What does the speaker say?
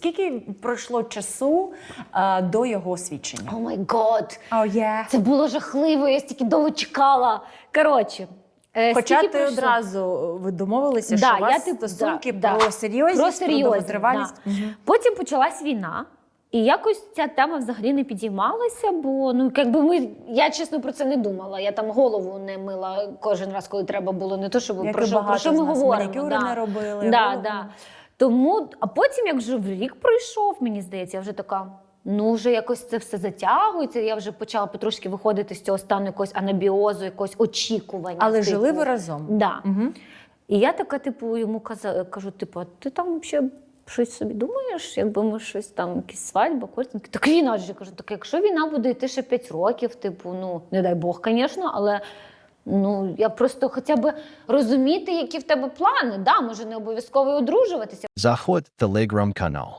Скільки пройшло часу е, до його освідчення? О май год! Oh, yeah. Це було жахливо, я стільки довго чекала. Коротше, е, Хоча скільки ти пройшло? одразу ви домовилися, Да, що у вас я, типу, стосунки да, про серйозність, Про довготривалість. да. Потім почалась війна. І якось ця тема взагалі не підіймалася, бо ну якби ми я чесно про це не думала. Я там голову не мила кожен раз, коли треба було. Не то, щоб Як про що, про багато що з ми нас. говоримо. Манікюри да. не робили. Да, голову. да. Тому, а потім, як вже рік пройшов, мені здається, я вже така. Ну, вже якось це все затягується. Я вже почала потрошки виходити з цього стану якогось анабіозу, якогось очікування. Але типу. жили ви разом. Да. Угу. І я така, типу, йому каза, кажу: типу, а ти там ще щось собі думаєш, якби ми щось там, якісь свадьба, кортинг? Так війна ж я кажу, так якщо війна буде йти ще 5 років, типу, ну не дай Бог, звісно, але. Ну, я просто хоча б розуміти, які в тебе плани. Да, може, не обов'язково одружуватися. Заходь Telegram канал.